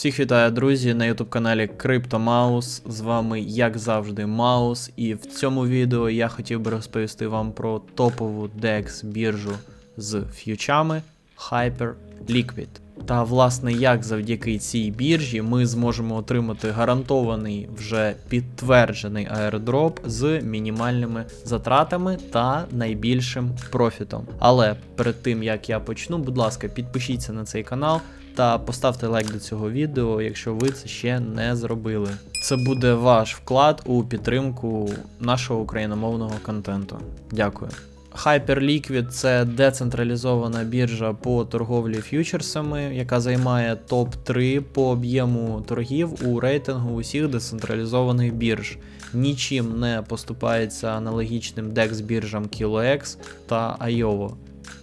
Всіх вітаю, друзі, на youtube каналі CryptoMouse. З вами, як завжди, Маус. І в цьому відео я хотів би розповісти вам про топову DEX біржу з ф'ючами Hyper Liquid. Та власне, як завдяки цій біржі ми зможемо отримати гарантований вже підтверджений аеродроп з мінімальними затратами та найбільшим профітом. Але перед тим як я почну, будь ласка, підпишіться на цей канал та поставте лайк до цього відео, якщо ви це ще не зробили. Це буде ваш вклад у підтримку нашого україномовного контенту. Дякую. Hyperliquid – це децентралізована біржа по торговлі ф'ючерсами, яка займає топ-3 по об'єму торгів у рейтингу усіх децентралізованих бірж. Нічим не поступається аналогічним DEX біржам KiloX та IOVO.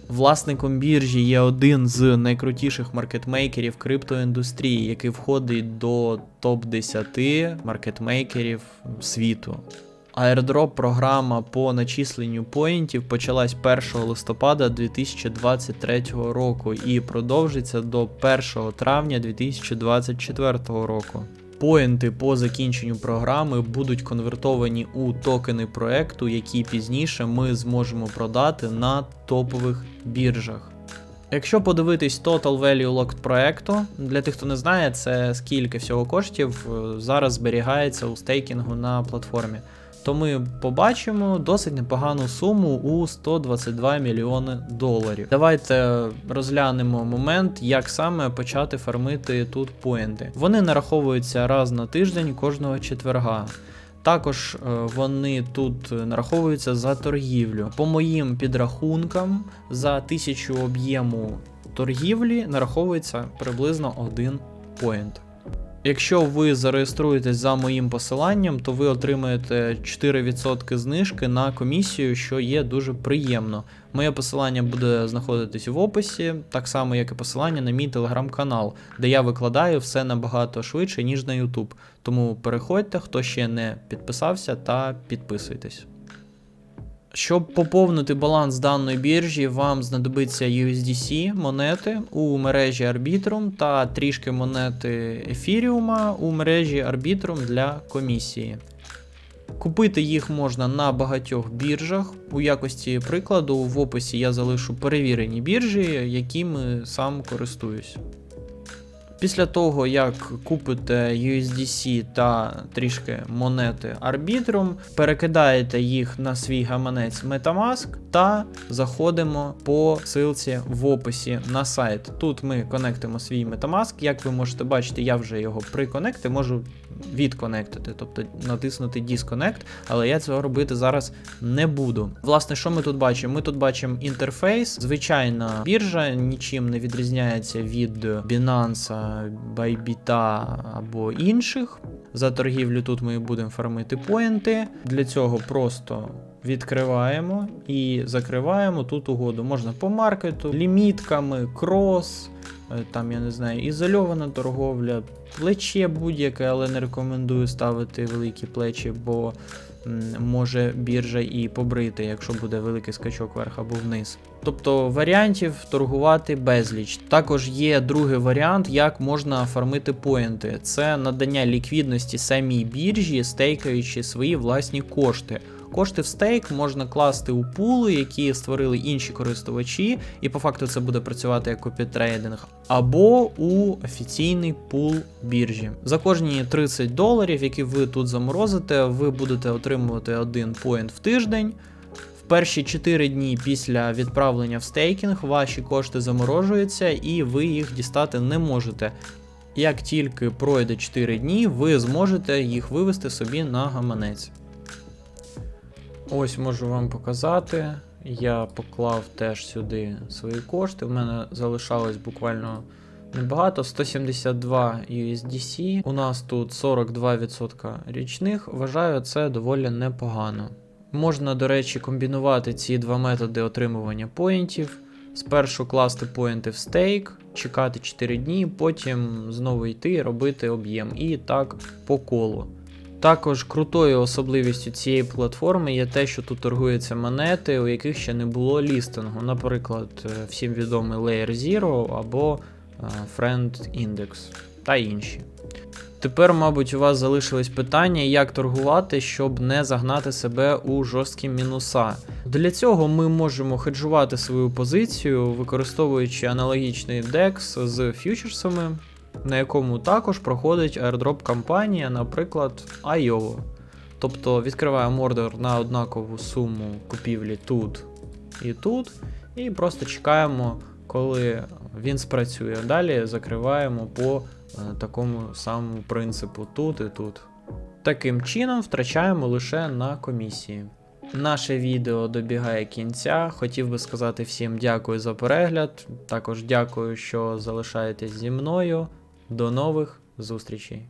Власником біржі є один з найкрутіших маркетмейкерів криптоіндустрії, який входить до топ-10 маркетмейкерів світу. Airdrop програма по начисленню поінтів почалась 1 листопада 2023 року і продовжиться до 1 травня 2024 року. Поінти по закінченню програми будуть конвертовані у токени проекту, які пізніше ми зможемо продати на топових біржах. Якщо подивитись Total Value Locked проекту, для тих, хто не знає, це скільки всього коштів е, зараз зберігається у стейкінгу на платформі, то ми побачимо досить непогану суму у 122 мільйони доларів. Давайте розглянемо момент, як саме почати фармити тут поінти. Вони нараховуються раз на тиждень кожного четверга. Також е, вони тут нараховуються за торгівлю. По моїм підрахункам, за тисячу об'єму торгівлі нараховується приблизно один поінт. Якщо ви зареєструєтесь за моїм посиланням, то ви отримаєте 4% знижки на комісію, що є дуже приємно. Моє посилання буде знаходитись в описі, так само як і посилання на мій телеграм-канал, де я викладаю все набагато швидше, ніж на YouTube. Тому переходьте, хто ще не підписався, та підписуйтесь. Щоб поповнити баланс даної біржі, вам знадобиться USDC монети у мережі Arbitrum та трішки монети Ефіріума у мережі Arbitrum для комісії. Купити їх можна на багатьох біржах. У якості прикладу, в описі я залишу перевірені біржі, якими сам користуюсь. Після того, як купите USDC та трішки монети Arbitrum, перекидаєте їх на свій гаманець Metamask та заходимо по ссылці в описі на сайт. Тут ми конектимо свій Metamask. Як ви можете бачити, я вже його приконекти, можу відконектити, тобто натиснути Disconnect, але я цього робити зараз не буду. Власне, що ми тут бачимо? Ми тут бачимо інтерфейс, звичайна біржа, нічим не відрізняється від Binance, Bybit або інших. За торгівлю тут ми будемо фармити поінти. Для цього просто відкриваємо і закриваємо тут угоду. Можна по маркету, лімітками, крос. Е, Там, я не знаю, ізольована торговля, плече будь-яке, але не рекомендую ставити великі плечі, бо може біржа і побрити, якщо буде великий скачок вверх або вниз. Тобто варіантів торгувати безліч. Також є другий варіант, як можна фармити поінти. Це надання ліквідності самій біржі, стейкаючи свої власні кошти. Кошти в стейк можна класти у пули, які створили інші користувачі, і по факту це буде працювати як копітрейдинг, або у офіційний пул біржі. За кожні 30 доларів, які ви тут заморозите, ви будете отримувати один поінт в тиждень. Перші 4 дні після відправлення в стейкінг ваші кошти заморожуються і ви їх дістати не можете. Як тільки пройде 4 дні, ви зможете їх вивести собі на гаманець. Ось можу вам показати. Я поклав теж сюди свої кошти. У мене залишалось буквально небагато 172 USDC. У нас тут 42% річних. Вважаю, це доволі непогано. Можна, до речі, комбінувати ці два методи отримування поінтів. Спершу класти поінти в стейк, чекати 4 дні, потім знову йти робити об'єм. І так по колу. Також крутою особливістю цієї платформи є те, що тут торгуються монети, у яких ще не було лістингу. Наприклад, е, всім відомий Layer Zero або е, Friend Index. та інші. Тепер, мабуть, у вас залишилось питання, як торгувати, щоб не загнати себе у жорсткі мінуса. Для цього ми можемо хеджувати свою позицію, використовуючи аналогічний DEX з фьючерсами, на якому також проходить airdrop кампанія, наприклад, IOVO. Тобто відкриваємо ордер на однакову суму купівлі тут і тут, і просто чекаємо, коли він спрацює. Далі закриваємо по е, такому самому принципу тут і тут. Таким чином втрачаємо лише на комісії. Наше відео добігає кінця. Хотів би сказати всім дякую за перегляд. Також дякую, що залишаєтесь зі мною. До нових зустрічей!